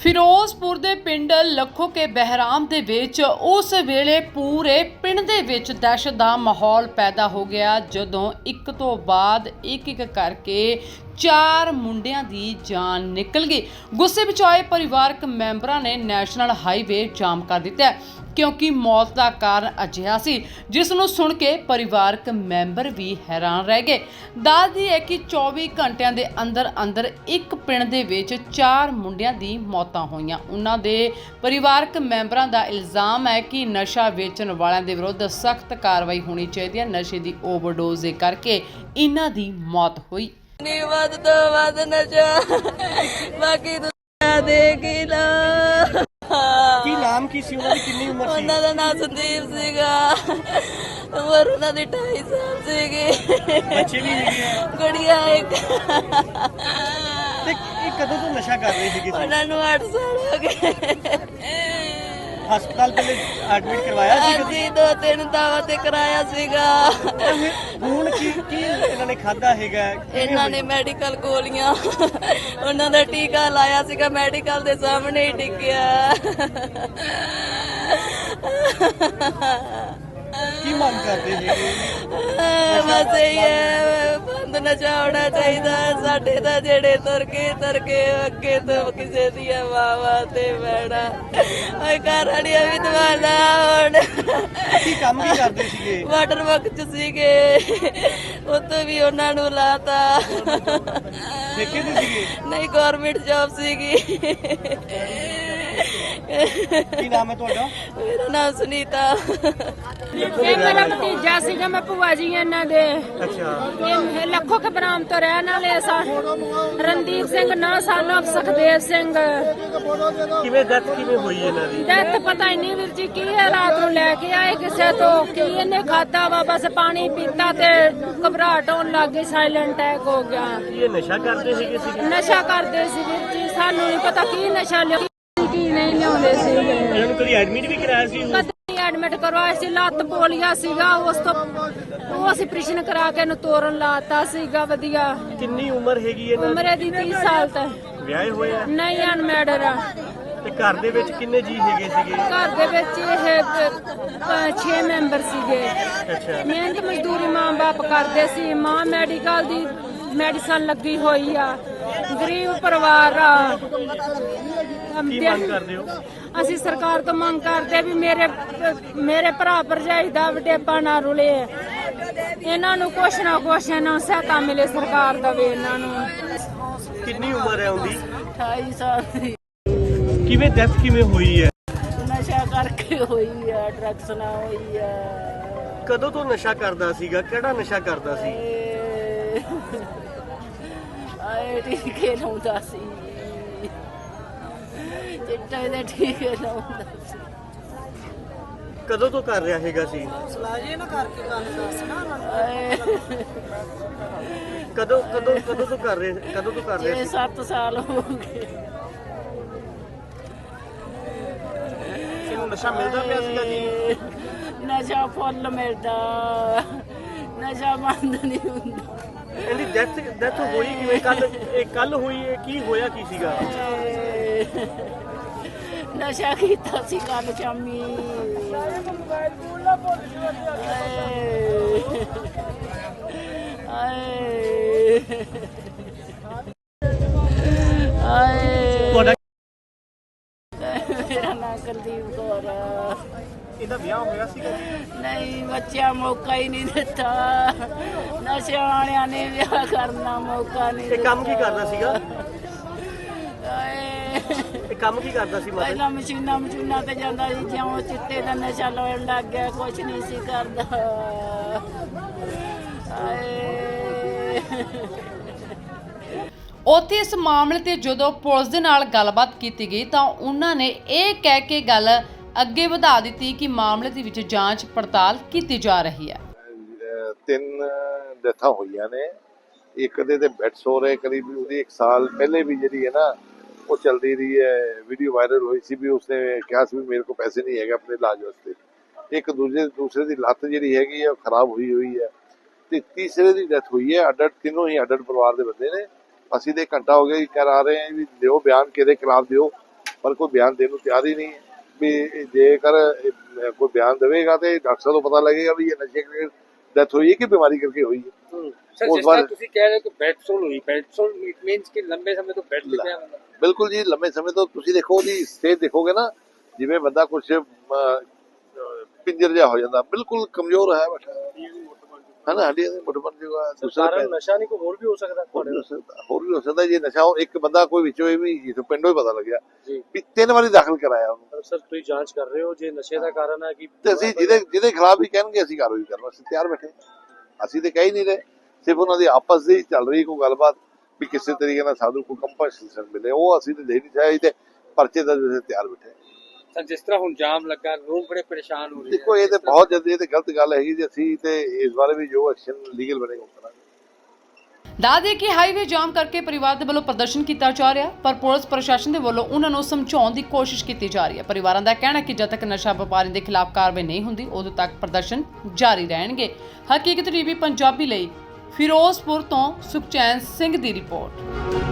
ਫਿਰੋਜ਼ਪੁਰ ਦੇ ਪਿੰਡ ਲੱਖੋ ਕੇ ਬਹਿਰਾਮ ਦੇ ਵਿੱਚ ਉਸ ਵੇਲੇ ਪੂਰੇ ਪਿੰਡ ਦੇ ਵਿੱਚ ਦਹਿਸ਼ਤ ਦਾ ਮਾਹੌਲ ਪੈਦਾ ਹੋ ਗਿਆ। ਜਦੋਂ ਇੱਕ ਤੋਂ ਬਾਅਦ ਇੱਕ ਇੱਕ ਕਰਕੇ ਚਾਰ ਮੁੰਡਿਆਂ ਦੀ ਜਾਨ ਨਿਕਲ ਗਈ। ਗੁੱਸੇ ਵਿੱਚ ਆਏ ਪਰਿਵਾਰਕ ਮੈਂਬਰਾਂ ਨੇ ਨੈਸ਼ਨਲ ਹਾਈਵੇ ਜਾਮ ਕਰ ਦਿੱਤਾ ਕਿਉਂਕਿ ਮੌਤ ਦਾ ਕਾਰਨ ਅਜਿਹਾ ਸੀ, ਜਿਸ ਨੂੰ ਸੁਣ ਕੇ ਪਰਿਵਾਰਕ ਮੈਂਬਰ ਵੀ ਹੈਰਾਨ ਰਹਿ ਗਏ। ਦੱਸਦੀ ਹੈ ਕਿ 24 ਘੰਟਿਆਂ ਦੇ ਅੰਦਰ ਅੰਦਰ ਇੱਕ ਪਿੰਡ ਦੇ ਵਿੱਚ ਚਾਰ ਮੁੰਡਿਆਂ ਦੀ ਮੌਤਾਂ ਹੋਈਆਂ। ਉਹਨਾਂ ਦੇ ਪਰਿਵਾਰਕ ਮੈਂਬਰਾਂ ਦਾ ਇਲਜ਼ਾਮ ਹੈ ਕਿ ਨਸ਼ਾ ਵੇਚਣ ਵਾਲਿਆਂ ਦੇ ਵਿਰੁੱਧ ਸਖਤ ਕਾਰਵਾਈ ਹੋਣੀ ਚਾਹੀਦੀ ਹੈ। ਨਸ਼ੇ ਦੀ ਓਵਰਡੋਜ਼ ਦੇ ਕਰਕੇ ਇਹਨਾਂ ਦੀ ਮੌਤ ਹੋਈ। ਨੀ ਵੱਧ ਤੋਂ ਵੱਧ ਨਸ਼ਾ। ਬਾਕੀ ਦੁਨੀਆ ਦੇਗੀ ਨਾ ਕੀ ਨਾਮ ਕੀ ਸੀ? ਉਹਨਾਂ ਦੀ ਕਿੰਨੀ ਉਮਰ ਸੀ? ਉਹਨਾਂ ਦਾ ਨਾਮ ਸੰਦੀਪ ਸੀਗਾ। ਉਮਰ ਉਹਨਾਂ ਦੀ 2.5 ਸਾਲ ਸੀਗੀ। ਬੱਚੇ ਵੀ ਹੈਗੇ ਗੁੜੀਆ ਇੱਕ। ਤੇ ਇਹ ਕਦੋਂ ਤੋਂ ਨਸ਼ਾ ਕਰ ਰਹੇ ਸੀਗੇ ਸੀ ਉਹਨਾਂ ਨੂੰ 8 ਸਾਲ ਹੋ ਗਏ। ਹਸਪਤਾਲ ਪਹਿਲੇ ਐਡਮਿਟ ਕਰਵਾਇਆ ਸੀ ਕਦੀ ਅਸੀਂ ਦੋ ਤਿੰਨ ਦਾਵਾ ਤੇ ਕਰਾਇਆ ਸੀਗਾ। ਹੁਣ ਕੀ ਕੀ ਇਹਨਾਂ ਨੇ ਖਾਦਾ ਹੈਗਾ? ਕਿਵੇਂ ਇਹਨਾਂ ਨੇ ਮੈਡੀਕਲ ਗੋਲੀਆਂ। ਉਹਨਾਂ ਦਾ ਟੀਕਾ ਲਾਇਆ ਸੀਗਾ ਮੈਡੀਕਲ ਦੇ ਸਾਹਮਣੇ ਹੀ ਟਿਕਿਆ ਕੀ ਮੰਗ ਕਰਦੇ ਹੈਗੇ ਬਸ ਇਹ ਬੰਦ ਨਸ਼ਾ ਹੋਣਾ ਚਾਹੀਦਾ। ਸਾਡੇ ਤਾਂ ਜਿਹੜੇ ਤੁਰ ਕੇ ਤੁਰ ਕੇ ਅੱਗੇ ਤੋਂ ਕਿਸੇ ਦੀਆਂ ਵਾਵਾ ਤੇ ਬੈਣਾ ਓਏ ਘਰ ਵਾਲੀਆਂ ਵੀ ਦਵਾਲਾ ਹੁਣ। ਕੀ ਕੰਮ ਕੀ ਕਰਦੇ ਸੀਗੇ? ਵਾਟਰ ਵਰਕ ਚ ਸੀਗੇ। ਉੱਥੇ ਵੀ ਉਹਨਾਂ ਨੂੰ ਲਾਤਾ। ਦੇਖੇ ਤੇ ਸੀਗੇ? ਨਹੀਂ ਗਵਰਨਮੈਂਟ ਜੌਬ ਸੀਗੀ। ਕੀ ਨਾਮ ਹੈ ਤੁਹਾਡਾ? ਮੇਰਾ ਨਾਮ ਸੁਨੀਤਾ। ਇਹ ਮੇਰਾ ਭਤੀਜਾ ਸੀਗਾ ਮੈਂ ਭੂਆ ਜੀ ਇਹਨਾਂ ਦੇ। ਅੱਛਾ। ਇਹ ਲੱਖੋ ਖਬਰਾਮ ਤੋਂ ਰਹਿਣ ਵਾਲੇ ਸਾ ਰਣਦੀਪ ਸਿੰਘ ਨਾ ਸਾਨੂੰ ਸੁਖਦੇਵ ਸਿੰਘ। ਕਿਵੇਂ ਡੈਥ ਕਿਵੇਂ ਹੋਈ ਇਹਨਾਂ ਦੀ? ਡੈਥ ਪਤਾ ਹੀ ਨਹੀਂ ਵੀਰ ਜੀ ਕੀ ਹੈ? ਰਾਤ ਨੂੰ ਲੈ ਕੇ ਆਏ ਕਿਸੇ ਤੋਂ ਕੀ ਇਹਨੇ ਖਾਦਾ ਵਾ? ਬਸ ਪਾਣੀ ਪੀਤਾ ਤੇ ਘਬਰਾਹਟ ਹੋਣ ਲੱਗ ਗਈ ਸਾਇਲੈਂਟ ਅਟੈਕ ਹੋ ਗਿਆ। ਇਹ ਨਸ਼ਾ ਕਰਦੇ ਸੀਗੇ ਸੀਗੇ? ਨਸ਼ਾ ਕਰਦੇ ਸੀ ਵੀਰ ਜੀ ਸਾਨੂੰ ਨਹੀਂ ਪਤਾ ਕੀ ਨਸ਼ਾ ਲਿਆ। ਕੀ ਨਹੀਂ ਲਿਆਉਂਦੇ ਸੀਗੇ। ਇਹਨਾਂ ਨੂੰ ਕਦੀ ਐਡਮਿਟ ਵੀ ਕਰਾਇਆ ਸੀ ਕਦੇ ਐਡਮਿਟ ਕਰਵਾਇਆ ਸੀ ਲੱਤ ਪੋਲੀਆ ਸੀਗਾ ਉਸ ਤੋਂ ਉਹ ਅਸੀਂ ਪ੍ਰਸ਼ਨ ਕਰਾ ਕੇ ਇਹਨੂੰ ਤੋਰਨ ਲਾਤਾ ਸੀਗਾ ਵਧੀਆ। ਕਿੰਨੀ ਉਮਰ ਹੈਗੀ ਇਹਨਾਂ ਉਮਰੇ ਦੀ 30 ਸਾਲ ਤੱਕ ਦੀ ਵਿਆਹੇ ਹੋਏ ਆ? ਨਹੀਂ ਅਨਮੈਡਰ ਆ। ਤੇ ਘਰ ਦੇ ਵਿੱਚ ਕਿੰਨੇ ਜੀ ਹੈਗੇ ਸੀਗੇ? ਘਰ ਦੇ ਵਿੱਚ ਇਹ 6 ਮੈਂਬਰ ਸੀਗੇ। ਅੱਛਾ। ਮਿਹਨਤ ਮਜ਼ਦੂਰੀ ਮਾਂ ਬਾਪ ਕਰਦੇ ਸੀ। ਮਾਂ ਮੈਡੀਕਲ ਦੀ ਮੈਡੀਸਨ ਲੱਗੀ ਹੋਈ ਆ। ਗਰੀਬ ਪਰਿਵਾਰ ਆ। ਕੀ ਮੰਗ ਕਰਦੇ ਹੋ? ਅਸੀਂ ਸਰਕਾਰ ਤੋਂ ਮੰਗ ਕਰਦੇ ਵੀ ਮੇਰੇ ਮੇਰੇ ਭਰਾ ਭਰਜਾਈ ਦਾ ਵਡੇਪਾ ਨਾ ਰੁਲੇ। ਇਹਨਾਂ ਨੂੰ ਕੁਛ ਨਾ ਕੁਛ ਨਾ ਸਹਾਇਤਾ ਮਿਲੇ ਸਰਕਾਰ ਦਵੇ ਇਹਨਾਂ ਨੂੰ। ਕਿੰਨੀ ਉਮਰ ਹੈ ਉਹਦੀ? 28 ਸਾਲ ਦੀ। ਕਿਵੇਂ ਡੈਥ ਕਿਵੇਂ ਹੋਈ ਹੈ? ਨਸ਼ਾ ਕਰਕੇ ਹੋਈ ਆ ਡਰੱਗਸ ਨਾ ਹੋਈ ਆ। ਕਦੋਂ ਤੋਂ ਨਸ਼ਾ ਕਰਦਾ ਸੀਗਾ? ਕਿਹੜਾ ਨਸ਼ਾ ਕਰਦਾ ਸੀ? ਟੀਕੇ ਲਾਉਂਦਾ ਸੀ ਚਿੱਟੇ ਦੇ ਟੀਕੇ ਲਾਉਂਦਾ ਸੀ ਕਦੋਂ ਤੋਂ ਕਰ ਰਿਹਾ ਹੈਗਾ ਸੀ? ਆਏ ਕਦੋਂ ਕਦੋਂ ਕਦੋਂ ਤੋਂ ਕਰ ਰਹੇ ਕਦੋਂ ਤੋਂ ਕਰ ਰਹੇ ਛੇ ਸੀ? ਸੱਤ ਸਾਲ ਹੋ ਗਏ। ਇਹਨੂੰ ਨਸ਼ਾ ਮਿਲਦਾ ਪਿਆ ਸੀਗਾ ਜੀ? ਨਸ਼ਾ ਫੁੱਲ ਮਿਲਦਾ ਨਸ਼ਾ ਬੰਦ ਨਹੀਂ ਹੁੰਦਾ। ਇਹਦੀ ਡੈਥ ਡੈਥ ਹੋਈ ਕਿਵੇਂ? ਕੱਲ ਇਹ ਕੱਲ ਹੋਈ ਹੈ ਕੀ ਹੋਇਆ ਕੀ ਸੀਗਾ? ਆਏ, ਨਸ਼ਾ ਕੀਤਾ ਸੀ ਕੱਲ ਸ਼ਾਮੀ। ਆਏ। ਆਏ। ਤੁਹਾਡਾ ਮੇਰਾ ਨਾਮ ਕੁਲਦੀਪ ਕੌਰ ਆ। ਇਹਦਾ ਵਿਆਹ ਹੋਇਆ ਸੀਗਾ? ਨਹੀਂ ਬੱਚਿਆਂ ਮੌਕਾ ਹੀ ਨਹੀਂ ਦਿੱਤਾ। ਨਸ਼ਿਆਂ ਵਾਲਿਆਂ ਨੇ ਵਿਆਹ ਕਰਨਾ ਮੌਕਾ ਨਹੀਂ ਇਹ ਕੰਮ ਕੀ ਕਰਦਾ ਸੀਗਾ? ਇਹ ਕੰਮ ਕੀ ਕਰਦਾ ਸੀ ਮਤਲਬ ਪਹਿਲਾਂ ਮਸ਼ੀਨਾਂ ਮਸ਼ੀਨਾਂ ਤੇ ਜਾਂਦਾ ਸੀ ਜਿਉਂ ਚਿੱਟੇ ਦਾ ਨਸ਼ਾ ਲੈਣ ਲੱਗ ਗਿਆ ਕੁਝ ਨਹੀਂ ਸੀ ਕਰਦਾ। ਉੱਥੇ ਇਸ ਮਾਮਲੇ ਤੇ ਜਦੋਂ ਪੁਲਿਸ ਦੇ ਨਾਲ ਗੱਲਬਾਤ ਕੀਤੀ ਗਈ ਤਾਂ ਉਹਨਾਂ ਨੇ ਇਹ ਕਹਿ ਕੇ ਗੱਲ ਅੱਗੇ ਵਧਾ ਦਿੱਤੀ ਕਿ ਮਾਮਲੇ ਦੇ ਵਿੱਚ ਜਾਂਚ ਪੜਤਾਲ ਕੀਤੀ ਜਾ ਰਹੀ ਹੈ। ਅਹ ਤਿੰਨ ਡੈਥਾਂ ਹੋਈਆਂ ਨੇ। ਇੱਕ ਦੇ ਤੇ ਬੈਡ ਸੋ ਰਹੇ ਕਰੀਬ ਉਹਦੀ 1 ਸਾਲ ਪਹਿਲੇ ਵੀ ਜਿਹੜੀ ਹੈ ਨਾ, ਉਹ ਚੱਲਦੀ ਰਹੀ ਹੈ। ਵੀਡੀਓ ਵਾਇਰਲ ਹੋਈ ਸੀ ਵੀ ਉਸਨੇ ਕਿਹਾ ਸੀ ਵੀ ਮੇਰੇ ਕੋਲ ਪੈਸੇ ਨਹੀਂ ਹੈਗੇ ਆਪਣੇ ਇਲਾਜ ਵਾਸਤੇ। ਇੱਕ ਦੂਜੇ, ਦੂਸਰੇ ਦੀ ਲੱਤ ਜਿਹੜੀ ਹੈਗੀ ਆ ਉਹ ਖਰਾਬ ਹੋਈ ਹੋਈ ਹੈ। ਤੇ ਤੀਸਰੇ ਦੀ ਡੈਥ ਹੋਈ ਹੈ। ਅੱਡ ਅੱਡ ਤਿੰਨੋਂ ਹੀ ਅੱਡ ਅੱਡ ਪਰਿਵਾਰ ਦੇ ਬੰਦੇ ਨੇ। ਅਸੀਂ ਤੇ ਘੰਟਾ ਹੋ ਗਿਆ ਜੀ ਕਰਾ ਰਹੇ ਹਾਂ ਵੀ ਦਿਓ ਬਿਆਨ, ਕਿਹਦੇ ਖਿਲਾਫ ਦਿਓ। ਪਰ ਕੋਈ ਬਿਆਨ ਦੇਣ ਨੂੰ ਤਿਆਰ ਹੀ ਨਹੀਂ ਹੈ। ਵੀ ਜੇਕਰ ਕੋਈ ਬਿਆਨ ਦੇਵੇਗਾ ਤੇ ਡਾਕਟਰ ਸਾਹਿਬ ਨੂੰ ਪਤਾ ਲੱਗੇਗਾ ਵੀ ਇਹ ਨਸ਼ੇ ਕਰਕੇ ਡੈਥ ਹੋਈ ਹੈ ਕਿ ਬਿਮਾਰੀ ਕਰਕੇ ਹੋਈ ਹੈ। ਸਰ ਉਸ ਜਿਸ ਤਰ੍ਹਾਂ ਤੁਸੀਂ ਕਹਿ ਰਹੇ ਹੋ ਕਿ ਬੈਡ ਸੋਲ ਹੋਈ ਬੈਡ ਸੋਲ ਇਟ ਮੀਨਸ ਕਿ ਲੰਬੇ ਸਮੇਂ ਤੋਂ ਬੈਡ ਤੇ ਬੰਦਾ। ਬਿਲਕੁਲ ਜੀ ਲੰਮੇ ਸਮੇਂ ਤੋਂ ਤੁਸੀਂ ਦੇਖੋ ਉਹਦੀ ਸਟੇਜ ਦੇਖੋਗੇ ਨਾ ਜਿਵੇਂ ਬੰਦਾ ਕੁਝ ਪਿੰਜਰ ਜਿਹਾ ਹੋ ਜਾਂਦਾ ਬਿਲਕੁਲ ਕਮਜ਼ੋਰ ਹੈ ਬੈਠਾ। ਹੈ ਨਾ ਹੱਡੀਆਂ ਦੇ ਮੁੱਠ ਬਣ ਜੂਗਾ ਦੂਸਰਾ ਕਾਰਨ ਪੈਰ- ਨਸ਼ਾ ਨਹੀਂ ਕੋਈ ਹੋਰ ਵੀ ਹੋ ਸਕਦਾ ਹੋਰ ਵੀ ਹੋ ਸਕਦਾ ਹੋਰ ਵੀ ਹੋ ਸਕਦਾ ਜੇ ਨਸ਼ਾ ਉਹ ਇੱਕ ਬੰਦਾ ਕੋਈ ਵਿੱਚੋਂ ਇਹ ਵੀ ਜਿੱਥੋਂ ਪਿੰਡੋਂ ਹੀ ਪਤਾ ਲੱਗਿਆ ਜੀ। ਵੀ ਤਿੰਨ ਵਾਰੀ ਦਾਖਲ ਕਰਾਇਆ ਉਹਨੂੰ। ਸਰ ਤੁਸੀਂ ਜਾਂਚ ਕਰ ਰਹੇ ਹੋ ਜੇ ਨਸ਼ੇ ਦਾ ਕਾਰਨ ਹੈ ਕਿ ਤੇ ਅਸੀਂ ਜਿਹਦੇ ਜਿਹਦੇ ਖਿਲਾਫ ਵੀ ਕਹਿਣਗੇ ਅਸੀਂ ਕਾਰਵਾਈ ਕਰਨ ਵਾਸਤੇ ਤਿਆਰ ਬੈਠੇ ਅਸੀਂ ਤੇ ਕਹਿ ਹੀ ਨਹੀਂ ਰਹੇ ਸਿਰਫ ਉਹਨਾਂ ਦੀ ਆਪਸ ਦੀ ਚੱਲ ਰਹੀ ਕੋਈ ਗੱਲਬਾਤ ਵੀ ਕਿਸੇ ਤਰੀਕੇ ਨਾਲ ਸਾਨੂੰ ਕੋਈ ਕੰਪਨਸੇਸ਼ਨ ਮਿਲੇ ਉਹ ਅਸੀਂ ਤੇ ਦੇ ਨਹੀਂ ਚਾਹੀ ਤੇ ਪਰਚੇ ਦਾ ਜਿਹੜੇ ਤਿਆਰ ਬੈਠੇ ਸਰ ਜਿਸ ਤਰ੍ਹਾਂ ਹੁਣ ਜਾਮ ਲੱਗਾ ਲੋਕ ਬੜੇ ਪਰੇਸ਼ਾਨ ਹੋ ਰਹੇ ਦੇਖੋ ਇਹ ਤੇ ਬਹੁਤ ਜਲਦੀ ਇਹ ਤੇ ਗਲਤ ਗੱਲ ਹੈਗੀ ਜੀ ਅਸੀਂ ਤੇ ਇਸ ਬਾਰੇ ਵੀ ਜੋ ਐਕਸ਼ਨ ਲੀਗਲ ਬਣੇਗਾ ਉਹ ਕਰਾਂਗੇ। ਦੱਸਦੇ ਕਿ ਹਾਈਵੇ ਜਾਮ ਕਰਕੇ ਪਰਿਵਾਰ ਦੇ ਵੱਲੋਂ ਪ੍ਰਦਰਸ਼ਨ ਕੀਤਾ ਜਾ ਰਿਹਾ ਪਰ ਪੁਲਿਸ ਪ੍ਰਸ਼ਾਸਨ ਦੇ ਵੱਲੋਂ ਉਹਨਾਂ ਨੂੰ ਸਮਝਾਉਣ ਦੀ ਕੋਸ਼ਿਸ਼ ਕੀਤੀ ਜਾ ਰਹੀ ਹੈ। ਪਰਿਵਾਰਾਂ ਦਾ ਕਹਿਣਾ ਹੈ ਕਿ ਜਦ ਤੱਕ ਨਸ਼ਾ ਵਪਾਰੀ ਦੇ ਖਿਲਾਫ ਕਾਰਵਾਈ ਨਹੀਂ ਹੁੰਦੀ ਉਦੋਂ ਤੱਕ ਪ੍ਰਦਰਸ਼ਨ ਜਾਰੀ ਰਹਿਣਗੇ। ਹਕੀਕਤ ਟੀਵੀ ਪੰਜਾਬੀ ਲਈ ਫਿਰੋਜ਼ਪੁਰ ਤੋਂ ਸੁਖਚੈਨ ਸਿੰਘ ਦੀ ਰਿਪੋਰਟ।